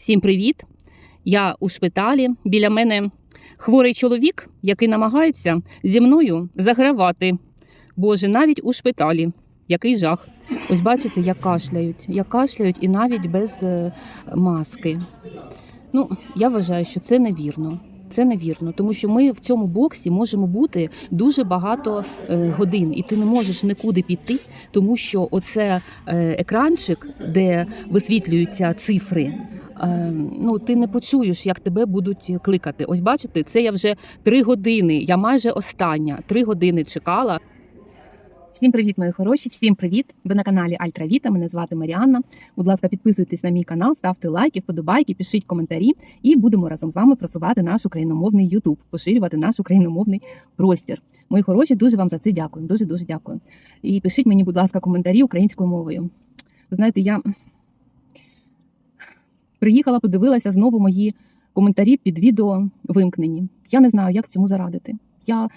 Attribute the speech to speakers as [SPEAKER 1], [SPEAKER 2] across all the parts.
[SPEAKER 1] Всім привіт! Я у шпиталі. Біля мене хворий чоловік, який намагається зі мною загравати. Боже, навіть у шпиталі. Який жах. Ось бачите, як кашляють. Як кашляють і навіть без е, маски. Ну, я вважаю, що це невірно. Це невірно, тому що ми в цьому боксі можемо бути дуже багато е, годин, і ти не можеш нікуди піти, тому що оце е, екранчик, де висвітлюються цифри. Е, Ну, ти не почуєш, як тебе будуть кликати. Ось бачите, це я вже три години. Я майже остання. Три години чекала. Всім привіт, мої хороші! Всім привіт! Ви на каналі Альтравіта. Мене звати Маріанна. Будь ласка, підписуйтесь на мій канал, ставте лайки, вподобайки, пишіть коментарі, і будемо разом з вами просувати наш україномовний Ютуб, поширювати наш україномовний простір. Мої хороші, дуже вам за це дякую. Дуже дуже дякую. І пишіть мені, будь ласка, коментарі українською мовою. Ви знаєте, я приїхала, подивилася знову мої коментарі під відео вимкнені. Я не знаю, як цьому зарадити. Я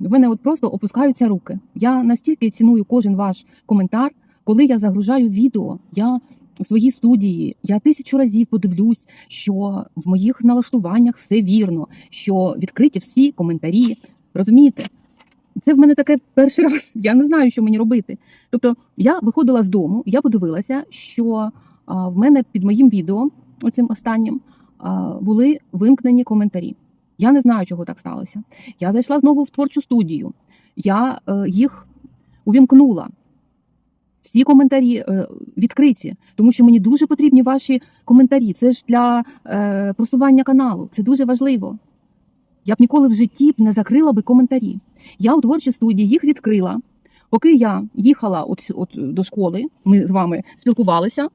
[SPEAKER 1] в мене от просто опускаються руки. Я настільки ціную кожен ваш коментар, коли я загружаю відео. Я в своїй студії я тисячу разів подивлюсь, що в моїх налаштуваннях все вірно, що відкриті всі коментарі. Розумієте? Це в мене таке перший раз. Я не знаю, що мені робити. Тобто, я виходила з дому, я подивилася, що в мене під моїм відео, оцим останнім, були вимкнені коментарі. Я не знаю, чого так сталося. Я зайшла знову в творчу студію. Я е, їх увімкнула. Всі коментарі е, відкриті, тому що мені дуже потрібні ваші коментарі. Це ж для е, просування каналу. Це дуже важливо. Я б ніколи в житті б не закрила би коментарі. Я у творчій студії їх відкрила. Поки я їхала от, от до школи, ми з вами спілкувалися.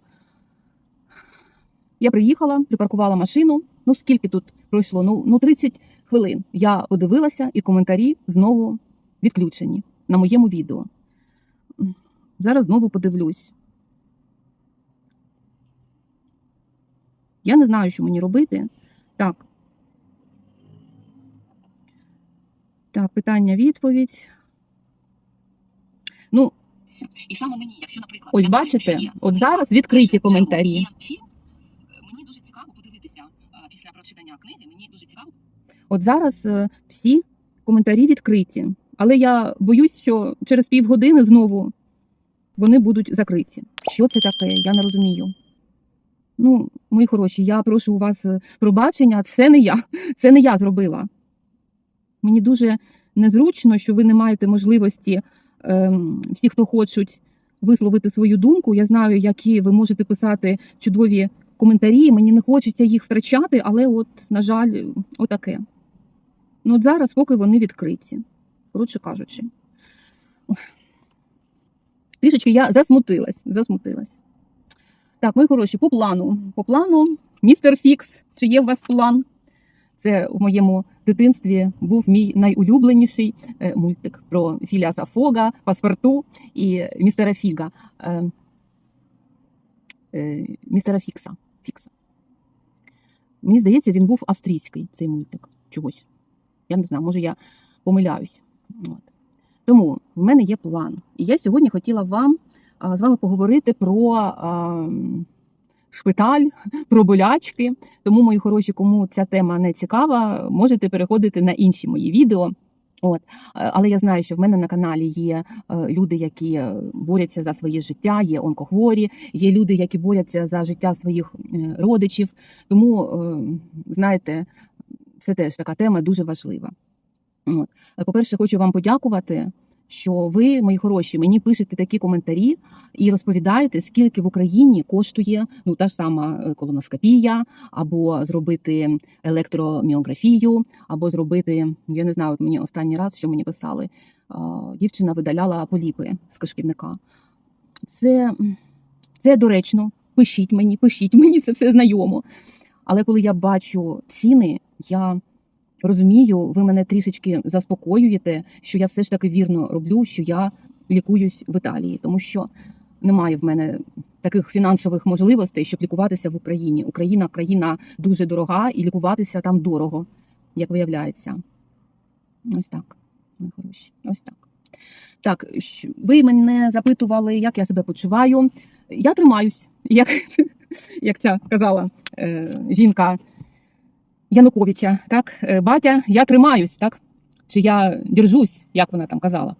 [SPEAKER 1] Я приїхала, припаркувала машину. Ну скільки тут пройшло? Ну, ну 30 хвилин. Я подивилася, і коментарі знову відключені на моєму відео. Зараз знову подивлюсь. Я не знаю, що мені робити. Так. Так, питання, відповідь. Ну,
[SPEAKER 2] І саме мені, якщо, наприклад,
[SPEAKER 1] ось бачите, от зараз відкриті коментарі.
[SPEAKER 2] Є фільм, мені дуже цікаво подивитися прочитання книги. Мені дуже цікаво
[SPEAKER 1] От зараз е, всі коментарі відкриті. Але я боюсь, що через півгодини знову вони будуть закриті. Що це таке? Я не розумію. Ну, мої хороші, я прошу у вас е, пробачення, це не я. Це не я зробила. Мені дуже незручно, що ви не маєте можливості ем, всі, хто хочуть висловити свою думку. Я знаю, які ви можете писати чудові коментарі. Мені не хочеться їх втрачати, але, от, на жаль, отаке. Ну, от зараз, поки вони відкриті, коротше кажучи. Трішечки я засмутилась. засмутилась. Так, мої хороші, по плану. По плану, містер Фікс, чи є у вас план? Це в моєму дитинстві був мій найулюбленіший е, мультик про Філіаса Фога, паспорту і містера Фіга. Е, е, містера Фікса. Фікса. Мені здається, він був австрійський, цей мультик. Чогось. Я не знаю, може я помиляюсь. От. Тому в мене є план. І я сьогодні хотіла вам з вами поговорити про а, шпиталь, про болячки. Тому, мої хороші, кому ця тема не цікава, можете переходити на інші мої відео. От. Але я знаю, що в мене на каналі є е, люди, які е, борються за своє життя, є онкохворі, є люди, які борються за життя своїх е, родичів. Тому, знаєте, це теж така тема дуже важлива. От. По-перше, хочу вам подякувати, що ви, мої хороші, мені пишете такі коментарі і розповідаєте, скільки в Україні коштує ну та ж сама е, колоноскопія, або зробити електроміографію, або зробити, я не знаю, от мені останній раз, що мені писали, дівчина видаляла поліпи з кишківника. Це, це доречно. Пишіть мені, пишіть мені, це все знайомо. Але коли я бачу ціни, я розумію, ви мене трішечки заспокоюєте, що я все ж таки вірно роблю, що я лікуюсь в Італії, тому що немає в мене таких фінансових можливостей, щоб лікуватися в Україні. Україна країна дуже дорога, і лікуватися там дорого, як виявляється. Ось так, мої хороші. Ось так. Так, ви мене запитували, як я себе почуваю. Я тримаюсь, як, як ця казала е, жінка Януковича, так, е, батя, я тримаюсь, так? Чи я держусь, як вона там казала.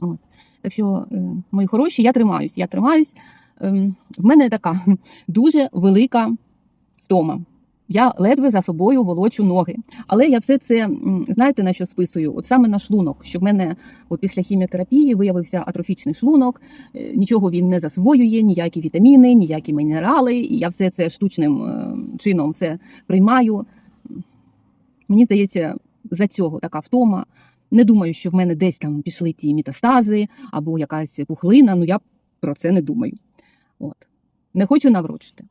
[SPEAKER 1] От. Так що, е, мої хороші, я тримаюсь, я тримаюсь. Ем, В мене така дуже велика втома. Я ледве за собою волочу ноги. Але я все це, знаєте, на що списую? От саме на шлунок, що в мене от після хіміотерапії виявився атрофічний шлунок, е, нічого він не засвоює, ніякі вітаміни, ніякі мінерали. І я все це штучним е, чином все приймаю. Мені здається, за цього така втома. Не думаю, що в мене десь там пішли ті метастази або якась пухлина. Ну я про це не думаю. От. Не хочу наврочити.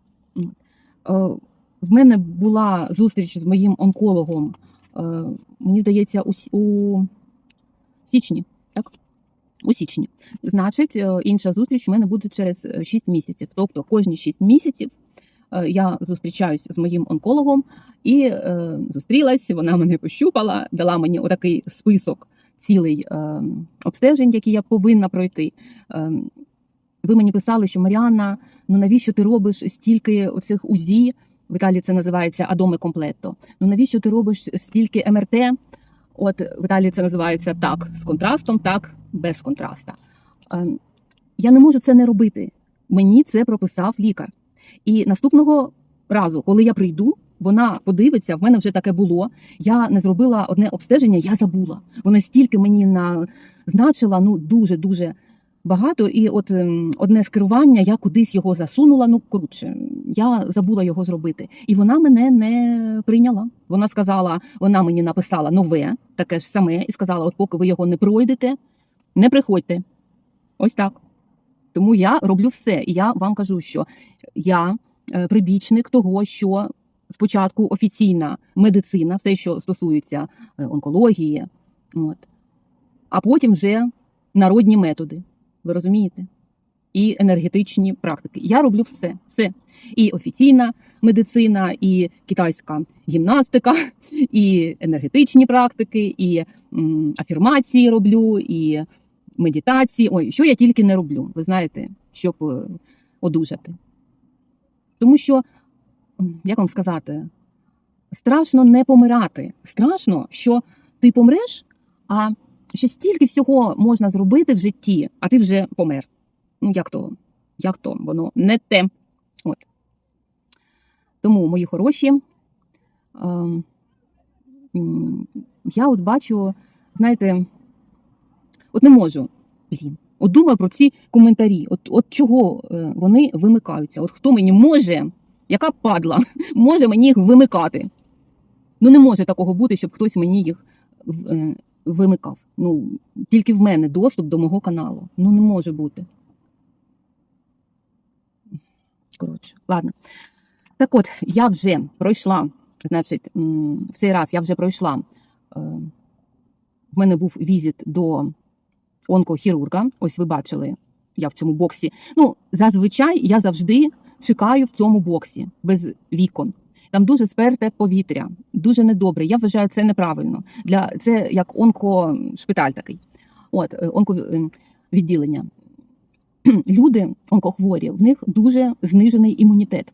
[SPEAKER 1] Е, В мене була зустріч з моїм онкологом, е, мені здається, у, січні. Так? У січні. Значить, е, інша зустріч у мене буде через 6 місяців. Тобто кожні 6 місяців е, я зустрічаюсь з моїм онкологом і е, зустрілась, вона мене пощупала, дала мені отакий список цілий е, обстежень, які я повинна пройти. Е, ви мені писали, що Маріанна, ну навіщо ти робиш стільки оцих УЗІ? В Італії це називається адоме комплетто. Ну навіщо ти робиш стільки МРТ? От в Італії це називається так з контрастом, так без контраста. Ем, Я не можу це не робити. Мені це прописав лікар. І наступного разу, коли я прийду, вона подивиться, в мене вже таке було. Я не зробила одне обстеження, я забула. Вона стільки мені назначила, ну дуже дуже багато. І от ем, одне скерування, я кудись його засунула. Ну коротше, я забула його зробити. І вона мене не прийняла. Вона сказала, вона мені написала нове, таке ж саме, і сказала: от поки ви його не пройдете, не приходьте. Ось так. Тому я роблю все. І я вам кажу, що я е, прибічник того, що спочатку офіційна медицина, все, що стосується е, онкології, от, а потім вже народні методи. Ви розумієте? І енергетичні практики. Я роблю все, все. І офіційна медицина, і китайська гімнастика, і енергетичні практики, і м, афірмації роблю, і медитації. Ой, що я тільки не роблю, ви знаєте, щоб е, одужати. Тому що, як вам сказати, страшно не помирати. Страшно, що ти помреш, а ще стільки всього можна зробити в житті, а ти вже помер. Ну, як то? Як то? Воно не те. От. Тому, мої хороші, ем, я от бачу, знаєте, от не можу. Блін. От думаю про ці коментарі. От, от чого е, вони вимикаються? От хто мені може, яка падла, може мені їх вимикати? Ну не може такого бути, щоб хтось мені їх е, вимикав. Ну, тільки в мене доступ до мого каналу. Ну не може бути. Коротше, ладно. Так от, я вже пройшла, значить, в цей раз я вже пройшла. е, В мене був візит до онкохірурга. Ось ви бачили, я в цьому боксі. Ну, зазвичай я завжди чекаю в цьому боксі без вікон. Там дуже сперте повітря, дуже недобре. Я вважаю це неправильно. Для це як онкошпиталь такий. От е, онковідділення. Люди, онкохворі, в них дуже знижений імунітет.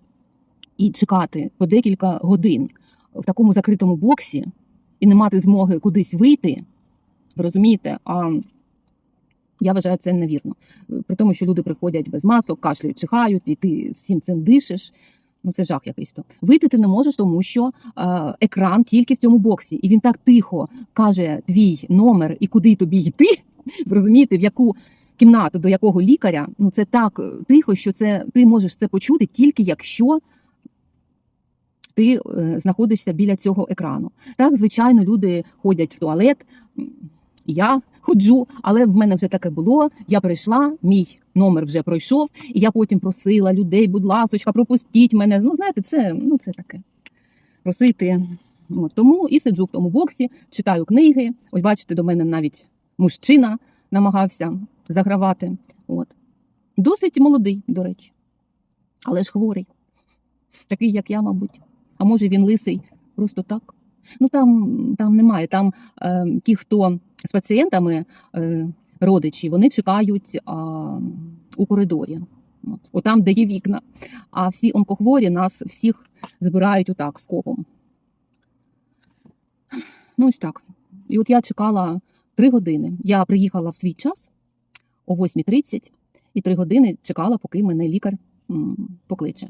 [SPEAKER 1] І чекати по декілька годин в такому закритому боксі і не мати змоги кудись вийти. Ви розумієте? А я вважаю це невірно. При тому, що люди приходять без масок, кашлюють, чихають, і ти всім цим дишиш. Ну це жах якийсь то. Вийти ти не можеш, тому що е, екран тільки в цьому боксі, і він так тихо каже твій номер і куди тобі йти. Ви розумієте, в яку кімнату до якого лікаря? Ну це так е, тихо, що це ти можеш це почути тільки якщо ти е, знаходишся біля цього екрану. Так, звичайно, люди ходять в туалет. Я ходжу, але в мене вже таке було. Я прийшла, мій номер вже пройшов, і я потім просила людей, будь ласочка, пропустіть мене. Ну, знаєте, це, ну, це таке. Просити. От, тому і сиджу в тому боксі, читаю книги. Ось бачите, до мене навіть мужчина намагався загравати. От. Досить молодий, до речі, але ж хворий. Такий, як я, мабуть. А може він лисий просто так. Ну там, там немає. Там е, ті, хто з пацієнтами, е, родичі, вони чекають а, у коридорі. От, отам, де є вікна. А всі онкохворі нас всіх збирають отак скопом. Ну, ось так. І от я чекала три години. Я приїхала в свій час о 8.30 і три години чекала, поки мене лікар покличе.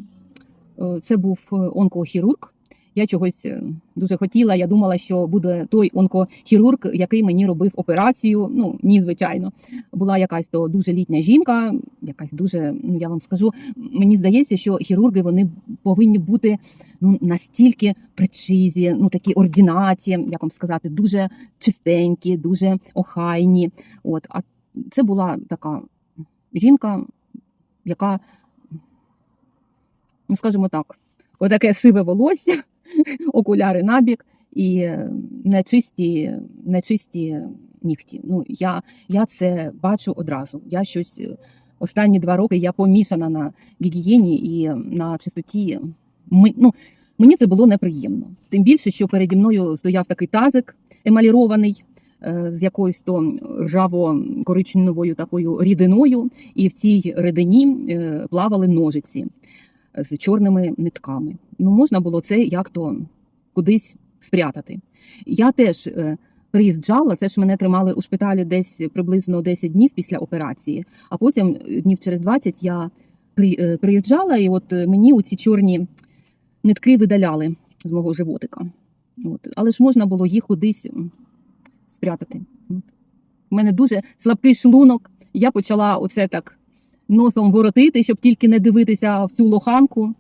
[SPEAKER 1] Е, Це був е, онкохірург. Я чогось е, дуже хотіла. Я думала, що буде той онкохірург, який мені робив операцію. Ну ні, звичайно, була якась то дуже літня жінка, якась дуже, ну я вам скажу, мені здається, що хірурги вони повинні бути ну настільки причизі, ну такі ординаті, як вам сказати, дуже чистенькі, дуже охайні. От, а це була така жінка, яка, ну скажімо так, отаке сиве волосся, окуляри набік і е, нечисті, нечисті нігті. Ну, я, я це бачу одразу. Я щось е, останні два роки я помішана на гігієні і на чистоті. Ми, ну, мені це було неприємно. Тим більше, що переді мною стояв такий тазик емалірований. е, З якоюсь то ржаво-коричневою такою рідиною, і в цій рідині е, плавали ножиці з чорними нитками. Ну, можна було це як-то кудись спрятати. Я теж е, приїжджала, це ж мене тримали у шпиталі десь приблизно 10 днів після операції, а потім е, днів через 20 я е, приїжджала, і от мені оці чорні нитки видаляли з мого животика. От. Але ж можна було їх кудись спрятати. У мене дуже слабкий шлунок. Я почала оце так носом воротити, щоб тільки не дивитися в цю лоханку.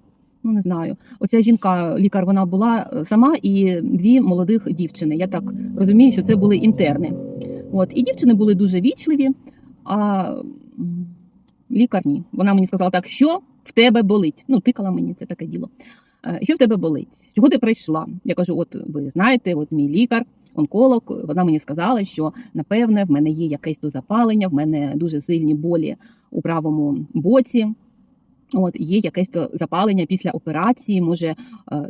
[SPEAKER 1] Ну, не знаю. Оця жінка, лікар, вона була е, сама і дві молодих дівчини. Я так розумію, що це були інтерни. От. І дівчини були дуже вічливі, а лікар ні. Вона мені сказала так, що в тебе болить. Ну, тикала мені це таке діло. Е, Що в тебе болить? Чого ти прийшла? Я кажу: от ви знаєте, от мій лікар, онколог, вона мені сказала, що напевне в мене є якесь то запалення, в мене дуже сильні болі у правому боці. От є якесь то запалення після операції. Може, е,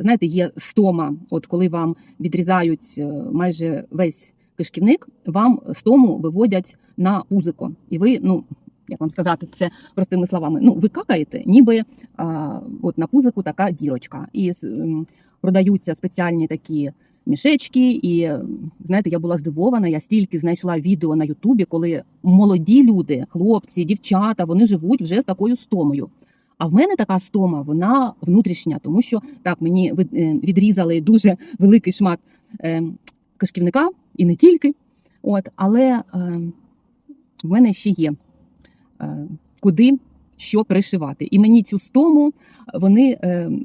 [SPEAKER 1] знаєте, є стома. От коли вам відрізають е, майже весь кишківник, вам стому виводять на пузико, і ви, ну як вам сказати, це простими словами. Ну ви какаєте, ніби а, от на пузику така дірочка, і продаються спеціальні такі. Мішечки, і знаєте, я була здивована. Я стільки знайшла відео на Ютубі, коли молоді люди, хлопці, дівчата, вони живуть вже з такою стомою. А в мене така стома, вона внутрішня, тому що так мені е, відрізали дуже великий шмат е, кишківника і не тільки. От, але е, в мене ще є куди що пришивати. І мені цю стому вони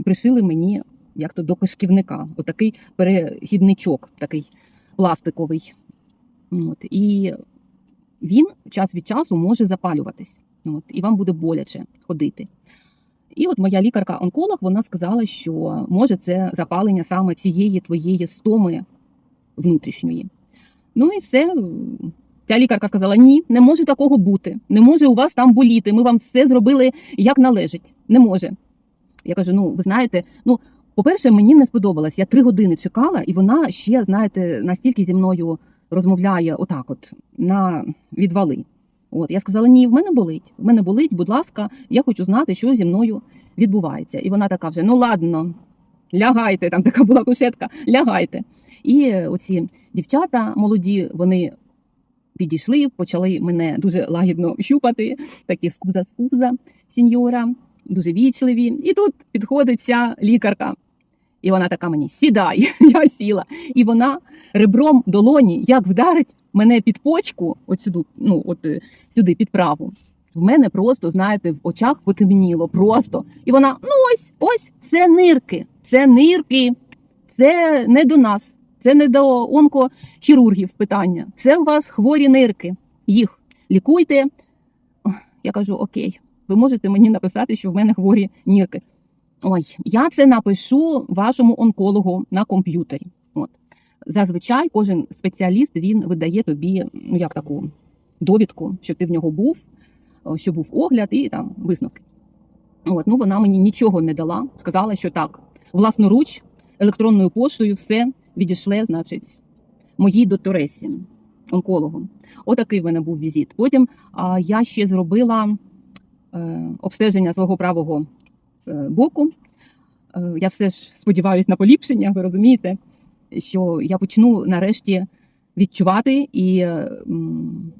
[SPEAKER 1] пришили мені як то до кишківника, отакий перехідничок, такий пластиковий. От, і він час від часу може запалюватись. От, і вам буде боляче ходити. І от моя лікарка-онколог вона сказала, що може це запалення саме цієї твоєї стоми внутрішньої. Ну і все. Ця лікарка сказала: ні, не може такого бути. Не може у вас там боліти. Ми вам все зробили як належить. Не може. Я кажу: ну, ви знаєте, ну, по-перше, мені не сподобалось. Я три години чекала, і вона ще, знаєте, настільки зі мною розмовляє отак, от на відвали. От я сказала: ні, в мене болить. В мене болить, будь ласка, я хочу знати, що зі мною відбувається. І вона така вже: ну ладно, лягайте. Там така була кушетка, лягайте. І оці дівчата молоді, вони підійшли, почали мене дуже лагідно щупати, такі скуза скуза сіньора, дуже вічливі. І тут підходить ця лікарка. І вона така мені сідай, я сіла. І вона ребром долоні як вдарить мене під почку, от сюди, ну от е, сюди, під праву. В мене просто, знаєте, в очах потемніло просто. І вона: ну ось, ось, це нирки, це нирки, це не до нас, це не до онкохірургів питання. Це у вас хворі нирки. Їх лікуйте. Я кажу: Окей, ви можете мені написати, що в мене хворі нирки. Ой, я це напишу вашому онкологу на комп'ютері. От. Зазвичай кожен спеціаліст він видає тобі ну як таку довідку, що ти в нього був, що був огляд і там висновки. От, ну вона мені нічого не дала. Сказала, що так, власноруч, електронною поштою все відійшле, значить, моїй докторесі, онкологу. Отакий в мене був візит. Потім а, я ще зробила е, обстеження свого правого боку. Е, Я все ж сподіваюся на поліпшення, ви розумієте, що я почну нарешті відчувати, і е,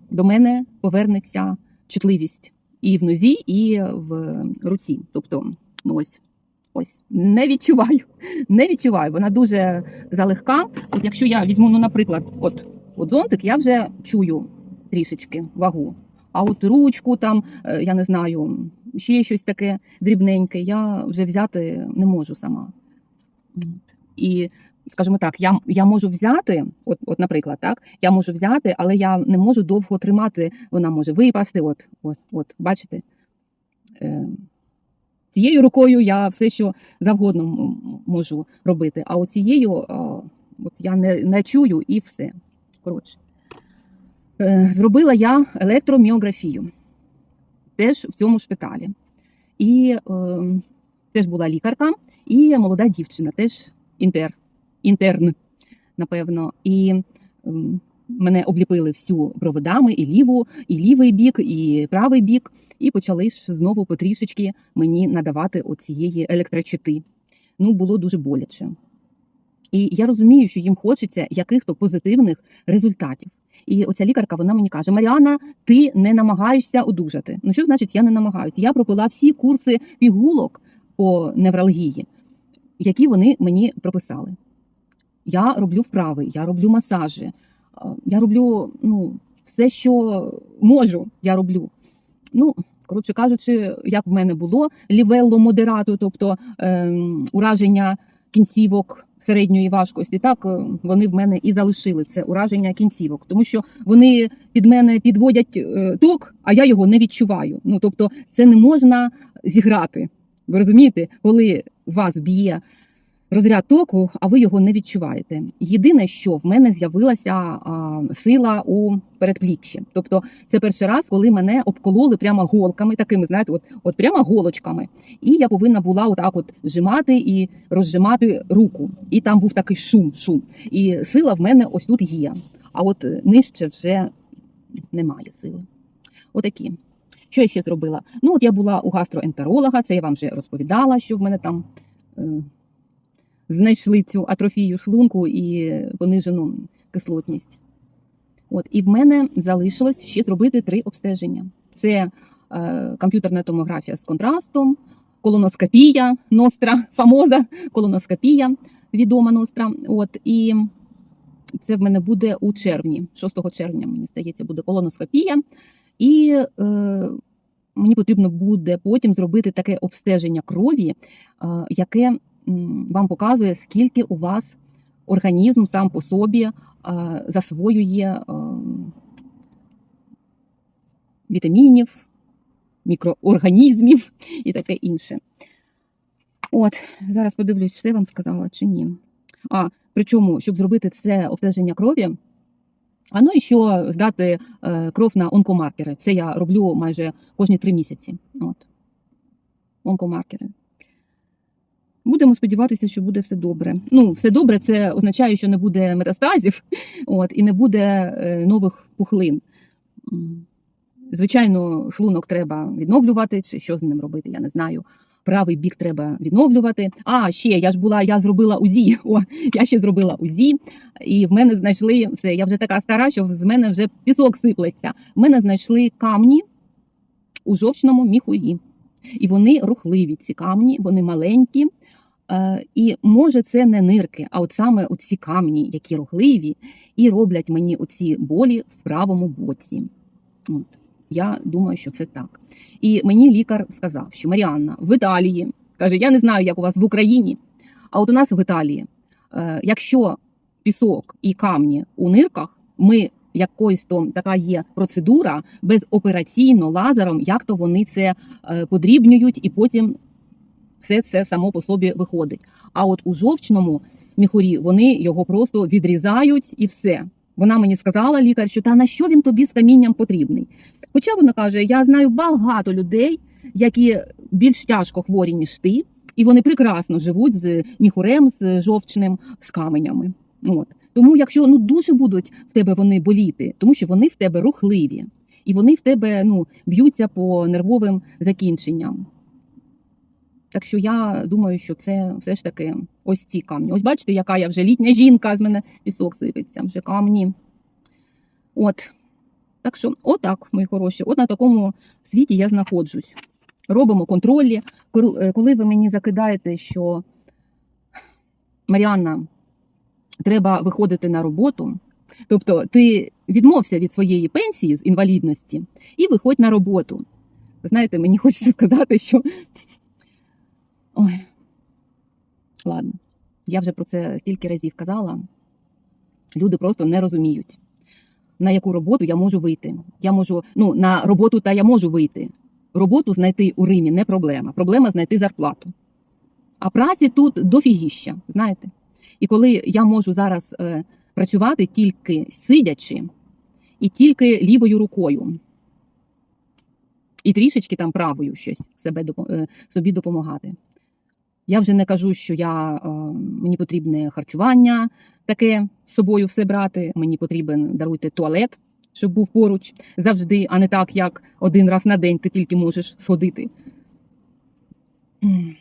[SPEAKER 1] до мене повернеться чутливість і в нозі, і в руці. Тобто, ну ось, ось не відчуваю, не відчуваю. Вона дуже залегка. От якщо я візьму, ну, наприклад, от, от зонтик, я вже чую трішечки вагу. А от ручку там, е, я не знаю, ще щось таке дрібненьке, я вже взяти не можу сама. І, скажімо так, я, я можу взяти, от, от, наприклад, так, я можу взяти, але я не можу довго тримати, вона може випасти. От, от, от бачите? Е, цією рукою я все, що завгодно можу робити, а оцією от я не, не чую і все. Коротше. Е, Зробила я електроміографію теж в цьому шпиталі. І е, теж була лікарка, і молода дівчина, теж інтер, інтерн, напевно. І ем, мене обліпили всю проводами, і ліву, і лівий бік, і правий бік, і почали ж знову потрішечки мені надавати оцієї електрочити. Ну, було дуже боляче. І я розумію, що їм хочеться яких-то позитивних результатів. І оця лікарка вона мені каже: Маріана, ти не намагаєшся одужати. Ну що значить, я не намагаюся? Я пропила всі курси пігулок по невралгії, які вони мені прописали. Я роблю вправи, я роблю масажі, я роблю ну, все, що можу, я роблю. Ну, коротше кажучи, як в мене було лівелло модерату, тобто ем, ураження кінцівок середньої важкості, так е, вони в мене і залишили це ураження кінцівок, тому що вони під мене підводять е, ток, а я його не відчуваю. Ну тобто, це не можна зіграти. Ви розумієте, коли вас б'є розряд току, а ви його не відчуваєте. Єдине, що в мене з'явилася а, сила у передпліччі. Тобто, це перший раз, коли мене обкололи прямо голками, такими, знаєте, от, от прямо голочками. І я повинна була отак от зжимати і розжимати руку. І там був такий шум, шум. І сила в мене ось тут є. А от нижче вже немає сили. Отакі. Що я ще зробила? Ну, от я була у гастроентеролога, це я вам вже розповідала, що в мене там е, знайшли цю атрофію шлунку і понижену кислотність. От, і в мене залишилось ще зробити три обстеження: це е, комп'ютерна томографія з контрастом, колоноскопія, ностра, фамоза, колоноскопія, відома ностра. От, і це в мене буде у червні, 6 червня, мені здається, буде колоноскопія. І е, мені потрібно буде потім зробити таке обстеження крові, е, яке вам показує, скільки у вас організм сам по собі е, засвоює е, вітамінів, мікроорганізмів і таке інше. От, зараз подивлюсь, все вам сказала чи ні. А, причому, щоб зробити це обстеження крові, а ну і що здати е, кров на онкомаркери. Це я роблю майже кожні три місяці. От. Онкомаркери. Будемо сподіватися, що буде все добре. Ну, все добре, це означає, що не буде метастазів, от, і не буде е, нових пухлин. Звичайно, шлунок треба відновлювати, чи що з ним робити, я не знаю. Правий бік треба відновлювати. А ще я ж була, я зробила УЗІ. О, я ще зробила УЗІ, і в мене знайшли все. Я вже така стара, що з мене вже пісок сиплеться. В мене знайшли камні у жовчному міхурі. І вони рухливі, ці камні, вони маленькі. Е, і може це не нирки, а от саме оці камні, які рухливі, і роблять мені оці болі в правому боці. От. Я думаю, що це так. І мені лікар сказав, що Маріанна в Італії каже: я не знаю, як у вас в Україні, а от у нас в Італії, е, якщо пісок і камні у нирках, ми якоюсь там така є процедура безопераційно лазером, як то вони це е, подрібнюють, і потім все це само по собі виходить. А от у жовчному міхурі вони його просто відрізають і все. Вона мені сказала, лікар, що та на що він тобі з камінням потрібний. Хоча вона каже: я знаю багато людей, які більш тяжко хворі, ніж ти, і вони прекрасно живуть з міхурем, з жовчним, з каменями. От. Тому, якщо ну дуже будуть в тебе вони боліти, тому що вони в тебе рухливі. і вони в тебе ну, б'ються по нервовим закінченням. Так що я думаю, що це все ж таки ось ці камні. Ось бачите, яка я вже літня жінка, з мене пісок сипеться, вже камні. От. Так що, отак, мої хороші, от на такому світі я знаходжусь. Робимо контролі. Е, Коли ви мені закидаєте, що Маріанна, треба виходити на роботу, тобто ти відмовся від своєї пенсії з інвалідності і виходь на роботу. Знаєте, мені хочеться сказати, що. Ой, ладно, я вже про це стільки разів казала. Люди просто не розуміють, на яку роботу я можу вийти. Я можу, ну, на роботу та я можу вийти. Роботу знайти у Римі не проблема. Проблема знайти зарплату. А праці тут дофігіща, знаєте. І коли я можу зараз е, працювати тільки сидячи і тільки лівою рукою, і трішечки там правою щось себе е, собі допомагати. Я вже не кажу, що я, е, мені потрібне харчування таке з собою все брати. Мені потрібен даруйте туалет, щоб був поруч завжди, а не так, як один раз на день ти тільки можеш сходити.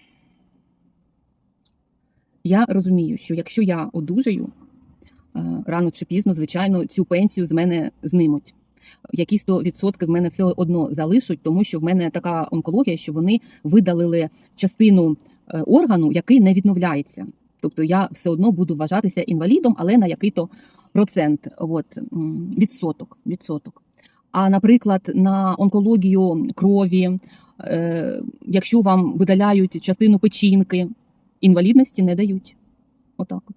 [SPEAKER 1] Я розумію, що якщо я одужаю, е, рано чи пізно, звичайно, цю пенсію з мене знимуть. Якісь то відсотки в мене все одно залишать, тому що в мене така онкологія, що вони видалили частину органу, який не відновляється. Тобто я все одно буду вважатися інвалідом, але на який-то процент, от, відсоток, відсоток. А наприклад, на онкологію крові, е, якщо вам видаляють частину печінки, інвалідності не дають. Отак от.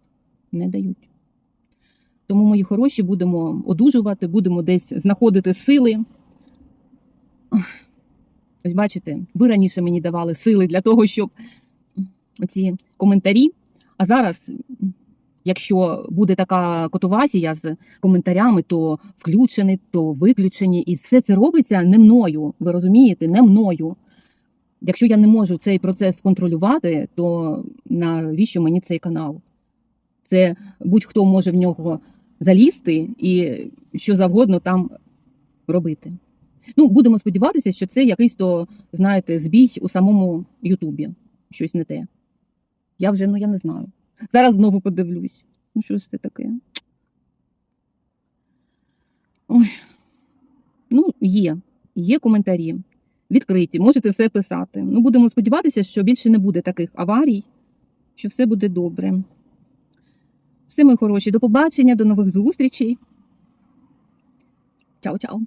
[SPEAKER 1] Не дають. Тому, мої хороші, будемо одужувати, будемо десь знаходити сили. Ось бачите, ви раніше мені давали сили для того, щоб оці коментарі. А зараз, якщо буде така котовазія з коментарями, то включені, то виключені. І все це робиться не мною. Ви розумієте, не мною. Якщо я не можу цей процес контролювати, то навіщо мені цей канал? Це будь-хто може в нього залізти і що завгодно там робити. Ну, будемо сподіватися, що це якийсь то, знаєте, збій у самому Ютубі. Щось не те. Я вже, ну я не знаю. Зараз знову подивлюсь. Ну, що ж це таке? Ой. Ну, є. Є коментарі. Відкриті, можете все писати. Ну, будемо сподіватися, що більше не буде таких аварій, що все буде добре. Все, мої хороші, до побачення, до нових зустрічей. Чао-чао.